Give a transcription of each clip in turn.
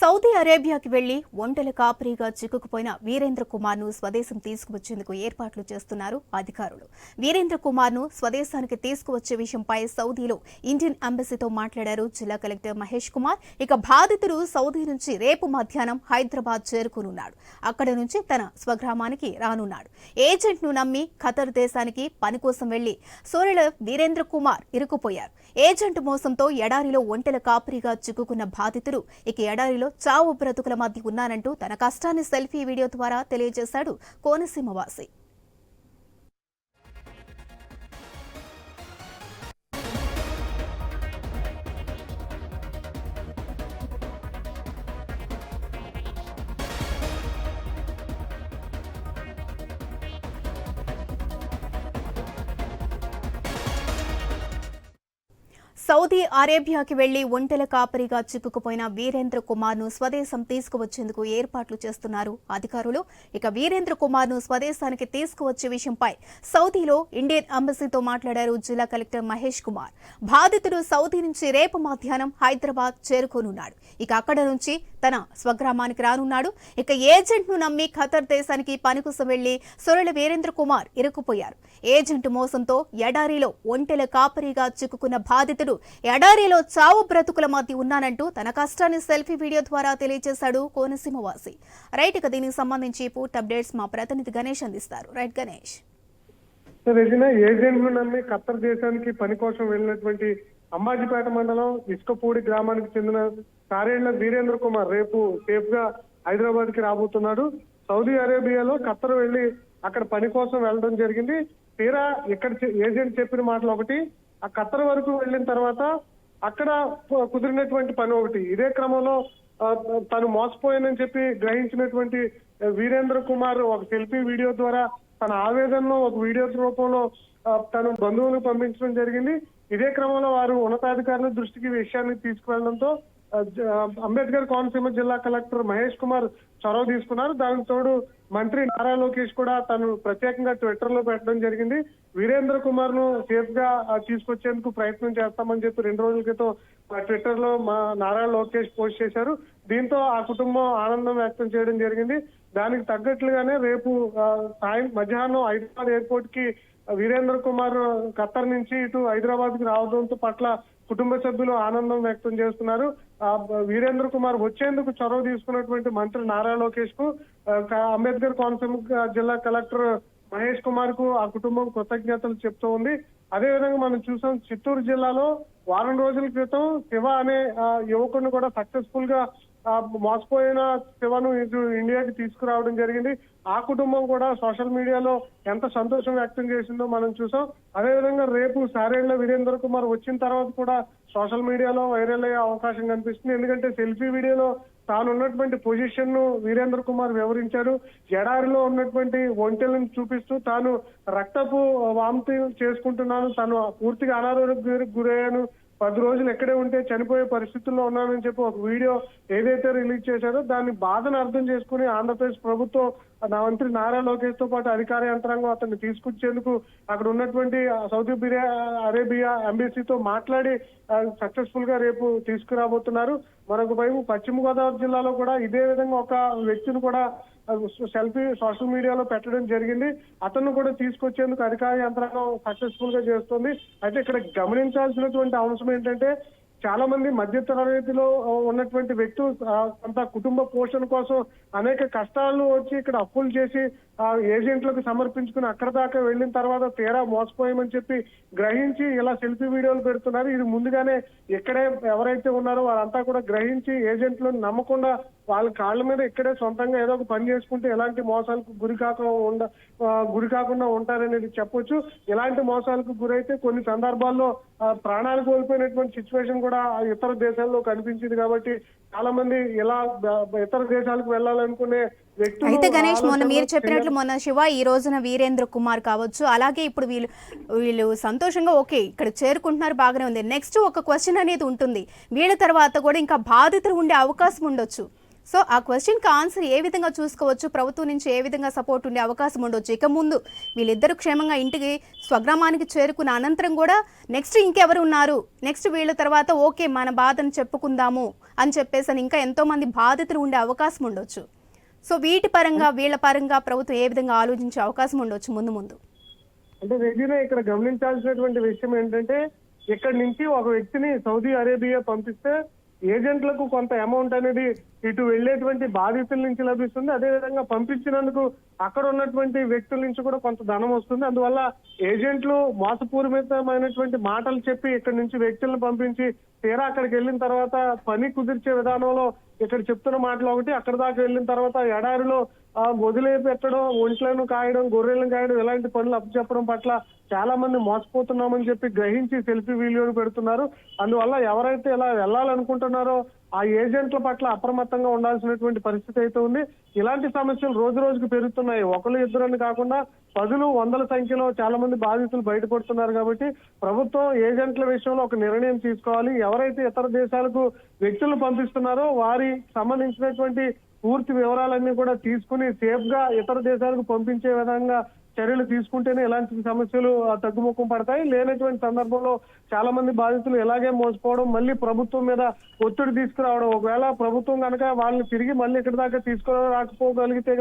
Saudi అరేబియాకి వెళ్ళి ఒంటెల కాపరిగా చిక్కుకుపోయిన వీరేంద్ర కుమార్ను స్వదేశం తీసుకువచ్చేందుకు ఏర్పాట్లు చేస్తున్నారు అధికారులు. వీరేంద్ర కుమార్ను స్వదేశానికి తీసుకువచ్చే విషయంపై సౌదీలో ఇండియన్ ఎంబసీతో మాట్లాడారు జిల్లా కలెక్టర్ మహేష్ కుమార్. ఇక బాధితుడు సౌదీ నుంచి రేపు మధ్యాహ్నం హైదరాబాద్ చేరుకునున్నాడు. అక్కడ నుంచి తన స్వగ్రామానికి రానున్నాడు. ఏజెంట్ను నమ్మి ఖతర్ దేశానికి పని కోసం వెళ్ళి సోరెల వీరేంద్ర కుమార్ ఇరుక్కుపోయారు ఏజెంట్ మోసంతో ఎడారిలో ఒంటెల కాపరిగా చిక్కుకున్న బాధితుడు. ఇక ఎడారిలో చావు బ్రతుకుల మధ్య ఉన్నానంటూ తన కష్టాన్ని సెల్ఫీ వీడియో ద్వారా తెలియజేశాడు కోనసీమ వాసి. సౌదీ అరేబియాకి వెళ్ళి ఒంటెల కాపరిగా చిక్కుకుపోయిన వీరేంద్ర కుమార్ను స్వదేశం తీసుకువచ్చేందుకు ఏర్పాట్లు చేస్తున్నారు అధికారులు. ఇక వీరేంద్ర కుమార్ను స్వదేశానికి తీసుకువచ్చే విషయంపై సౌదీలో ఇండియన్ అంబసీతో మాట్లాడారు జిల్లా కలెక్టర్ మహేష్ కుమార్. బాధితుడు సౌదీ నుంచి రేపు మధ్యాహ్నం హైదరాబాద్ చేరుకోనున్నాడు. ఇక అక్కడ నుంచి తన స్వగ్రామానికి రానున్నాడు. ఇక ఏజెంట్ను నమ్మి ఖతర్ దేశానికి పనికోసం వెళ్ళి సొరల వీరేంద్ర కుమార్ ఇరుక్కుపోయారు. ఏజెంట్ మోసంతో ఎడారిలో ఒంటెల కాపరిగా చిక్కుకున్న బాధితుడు ఎడారిలో చావు బ్రతుకుల మధ్య ఉన్నానంటూ తన కష్టాన్ని సెల్ఫీ వీడియో ద్వారా తెలియజేశాడు కోనసీమ వాసి. రైట్ ఇక దీనికి సంబంధించి పూర్తి అప్డేట్స్ మా ప్రతినిధి గణేష్ అందిస్తారు. రైట్ గణేష్. ఏజెంట్ నమ్మి ఖత్తర్ దేశానికి పని కోసం వెళ్ళినటువంటి అంబాజీపేట మండలం ఇసుకపూడి గ్రామానికి చెందిన కారేళ్ళ వీరేంద్ర కుమార్ రేపు సేఫ్గా హైదరాబాద్కి రాబోతున్నాడు. సౌదీ అరేబియాలో ఖత్తర్ వెళ్ళి అక్కడ పని కోసం వెళ్ళడం జరిగింది. తీరా ఇక్కడ ఏజెంట్ చెప్పిన మాటలు ఒకటి ఆ ఖత్తర్ వరకు వెళ్ళిన తర్వాత అక్కడ కుదిరినటువంటి పని ఒకటి. ఇదే క్రమంలో తను మోసపోయానని చెప్పి గ్రహించినటువంటి వీరేంద్ర కుమార్ ఒక సెల్ఫీ వీడియో ద్వారా తన ఆవేదనలో ఒక వీడియో రూపంలో తను బంధువులకు పంపించడం జరిగింది. ఇదే క్రమంలో వారు ఉన్నతాధికారుల దృష్టికి విషయాన్ని తీసుకువెళ్ళడంతో అంబేద్కర్ కోనసీమ జిల్లా కలెక్టర్ మహేష్ కుమార్ చొరవ తీసుకున్నారు. దానికి తోడు మంత్రి నారా లోకేష్ కూడా తను ప్రత్యేకంగా ట్విట్టర్లో పెట్టడం జరిగింది. వీరేంద్ర కుమార్ను సేఫ్గా తీసుకొచ్చేందుకు ప్రయత్నం చేస్తామని చెప్పి రెండు రోజుల క్రితం ఆ, ట్విట్టర్లో మా నారా లోకేష్ పోస్ట్ చేశారు. దీంతో ఆ కుటుంబం ఆనందం వ్యక్తం చేయడం జరిగింది. దానికి తగ్గట్లుగానే రేపు సాయం మధ్యాహ్నం హైదరాబాద్ ఎయిర్పోర్ట్కి వీరేంద్ర కుమార్ ఖత్తర్ నుంచి ఇటు హైదరాబాద్కి రావడంతో పట్ల కుటుంబ సభ్యులు ఆనందం వ్యక్తం చేస్తున్నారు. వీరేంద్ర కుమార్ వచ్చేందుకు చొరవ తీసుకున్నటువంటి మంత్రి నారా లోకేష్కు అంబేద్కర్ కోనసీమ జిల్లా కలెక్టర్ మహేష్ కుమార్కు ఆ కుటుంబం కృతజ్ఞతలు చెప్తూ ఉంది. అదే విధంగా మనం చూసాం చిత్తూరు జిల్లాలో వారం రోజుల క్రితం శివ అనే ఆ, యువకుడిని కూడా సక్సెస్ఫుల్గా మోసపోయిన శివను ఇటు ఇండియాకి తీసుకురావడం జరిగింది. ఆ కుటుంబం కూడా సోషల్ మీడియాలో ఎంత సంతోషం వ్యక్తం చేసిందో మనం చూసాం. అదేవిధంగా రేపు సారేళ్ళ వీరేంద్ర కుమార్ వచ్చిన తర్వాత కూడా సోషల్ మీడియాలో వైరల్ అయ్యే అవకాశం కనిపిస్తుంది. ఎందుకంటే సెల్ఫీ వీడియోలో తాను ఉన్నటువంటి పొజిషన్ను వీరేంద్ర కుమార్ వివరించారు. ఎడారిలో ఉన్నటువంటి ఒంటెలను చూపిస్తూ తాను రక్తపు వాంతి చేసుకుంటున్నాను. తను పూర్తిగా అనారోగ్యానికి గురయ్యాను. పది రోజులు ఎక్కడే ఉంటే చనిపోయే పరిస్థితుల్లో ఉన్నానని చెప్పి ఒక వీడియో ఏదైతే రిలీజ్ చేశారో దాని బాధను అర్థం చేసుకుని ఆంధ్రప్రదేశ్ ప్రభుత్వం నా మంత్రి నారా లోకేష్తో పాటు అధికార యంత్రాంగం అతన్ని తీసుకొచ్చేందుకు అక్కడ ఉన్నటువంటి సౌదీ బిరియా అరేబియా ఎంబీసీతో మాట్లాడి సక్సెస్ఫుల్గా రేపు తీసుకురాబోతున్నారు. మరొక వైపు పశ్చిమ గోదావరి జిల్లాలో కూడా ఇదే విధంగా ఒక వ్యక్తిని కూడా సెల్ఫీ సోషల్ మీడియాలో పెట్టడం జరిగింది. అతను కూడా తీసుకొచ్చేందుకు అధికార యంత్రాంగం సక్సెస్ఫుల్గా చేస్తుంది. అయితే ఇక్కడ గమనించాల్సినటువంటి అంశం ఏంటంటే చాలా మంది మధ్య తరగతిలో ఉన్నటువంటి వ్యక్తులు కొంత కుటుంబ పోషణ కోసం అనేక కష్టాలు వచ్చి ఇక్కడ అప్పులు చేసి ఆ ఏజెంట్లకు సమర్పించుకుని అక్కడ దాకా వెళ్ళిన తర్వాత తీరా మోసపోయామని చెప్పి గ్రహించి ఇలా సెల్ఫీ వీడియోలు పెడుతున్నారు. ఇది ముందుగానే ఇక్కడే ఎవరైతే ఉన్నారో వారంతా కూడా గ్రహించి ఏజెంట్లను నమ్మకుండా వాళ్ళ కాళ్ళ మీద ఇక్కడే సొంతంగా ఏదో ఒక పని చేసుకుంటే ఎలాంటి మోసాలకు గురి కాకుండా ఉండ గురి కాకుండా ఉంటారనేది చెప్పొచ్చు. ఇలాంటి మోసాలకు గురైతే కొన్ని సందర్భాల్లో ప్రాణాలు కోల్పోయినటువంటి సిచ్యువేషన్ కూడా ఇతర దేశాల్లో కనిపించింది కాబట్టి చాలా మంది ఇలా ఇతర దేశాలకు వెళ్ళాలనుకునే అయితే గణేష్ మొన్న మీరు చెప్పినట్లు మొన్న శివ ఈ రోజున వీరేంద్ర కుమార్ కావచ్చు. అలాగే ఇప్పుడు వీళ్ళు వీళ్ళు సంతోషంగా ఓకే ఇక్కడ చేరుకుంటున్నారు బాగానే ఉంది. నెక్స్ట్ ఒక క్వశ్చన్ అనేది ఉంటుంది. వీళ్ళ తర్వాత కూడా ఇంకా బాధితులు ఉండే అవకాశం ఉండొచ్చు. సో ఆ క్వశ్చన్కి ఆన్సర్ ఏ విధంగా చూసుకోవచ్చు? ప్రభుత్వం నుంచి ఏ విధంగా సపోర్ట్ ఉండే అవకాశం ఉండొచ్చు? ఇక ముందు వీళ్ళిద్దరు క్షేమంగా ఇంటికి స్వగ్రామానికి చేరుకున్న అనంతరం కూడా నెక్స్ట్ ఇంకెవరు ఉన్నారు? నెక్స్ట్ వీళ్ళ తర్వాత ఓకే మన బాధను చెప్పుకుందాము అని చెప్పేసి ఇంకా ఎంతో మంది బాధితులు ఉండే అవకాశం ఉండొచ్చు. సో వీటి పరంగా వీళ్ళ పరంగా ప్రభుత్వం ఏ విధంగా ఆలోచించే అవకాశం ఉండొచ్చు ముందు ముందు? అంటే రెజీనా ఇక్కడ గమనించాల్సినటువంటి విషయం ఏంటంటే ఇక్కడ నుంచి ఒక వ్యక్తిని సౌదీ అరేబియా పంపిస్తే ఏజెంట్లకు కొంత అమౌంట్ అనేది ఇటు వెళ్ళేటువంటి బాధితుల నుంచి లభిస్తుంది. అదే విధంగా పంపించినందుకు అక్కడ ఉన్నటువంటి వ్యక్తుల నుంచి కూడా కొంత ధనం వస్తుంది. అందువల్ల ఏజెంట్లు మోసపూరితమైనటువంటి మాటలు చెప్పి ఇక్కడ నుంచి వ్యక్తులను పంపించి తీరా అక్కడికి వెళ్ళిన తర్వాత పని కుదిర్చే విధానంలో ఇక్కడ చెప్తున్న మాటలు ఒకటి అక్కడ దాకా వెళ్ళిన తర్వాత ఎడారిలో ఆ, వదిలే పెట్టడం ఒంట్లను కాయడం గొర్రెలను కాయడం ఇలాంటి పనులు అప్పచెప్పడం పట్ల చాలా మంది మోసపోతున్నామని చెప్పి గ్రహించి సెల్ఫీ వీడియోలు పెడుతున్నారు. అందువల్ల ఎవరైతే ఇలా వెళ్ళాలనుకుంటున్నారో ఆ ఏజెంట్ల పట్ల అప్రమత్తంగా ఉండాల్సినటువంటి పరిస్థితి అయితే ఉంది. ఇలాంటి సమస్యలు రోజు రోజుకు పెరుగుతున్నాయి. ఒకరు ఇద్దరని కాకుండా పదులు వందల సంఖ్యలో చాలా మంది బాధితులు బయటపడుతున్నారు కాబట్టి ప్రభుత్వం ఏజెంట్ల విషయంలో ఒక నిర్ణయం తీసుకోవాలి. ఎవరైతే ఇతర దేశాలకు వ్యక్తులు పంపిస్తున్నారో వారి సంబంధించినటువంటి పూర్తి వివరాలన్నీ కూడా తీసుకుని సేఫ్గా ఇతర దేశాలకు పంపించే విధంగా చర్యలు తీసుకుంటేనే ఎలాంటి సమస్యలు తగ్గుముఖం పడతాయి. లేనటువంటి సందర్భంలో చాలా మంది బాధితులు ఎలాగే మోసపోవడం మళ్ళీ ప్రభుత్వం మీద ఒత్తిడి తీసుకురావడం. ఒకవేళ ప్రభుత్వం కనుక వాళ్ళని తిరిగి మళ్ళీ ఇక్కడ దాకా తీసుకురాకపోగలిగితే రాకపోగలిగితే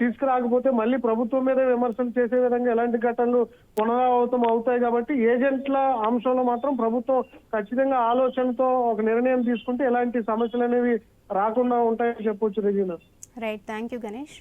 తీసుకురాకపోతే మళ్ళీ ప్రభుత్వం మీద విమర్శలు చేసే విధంగా ఎలాంటి ఘటనలు పునరావృతం అవుతాయి కాబట్టి ఏజెంట్ల అంశంలో మాత్రం ప్రభుత్వం ఖచ్చితంగా ఆలోచనతో ఒక నిర్ణయం తీసుకుంటే ఎలాంటి సమస్యలు అనేవి రాకుండా ఉంటాయని చెప్పొచ్చు Regina. Right thank you Ganesh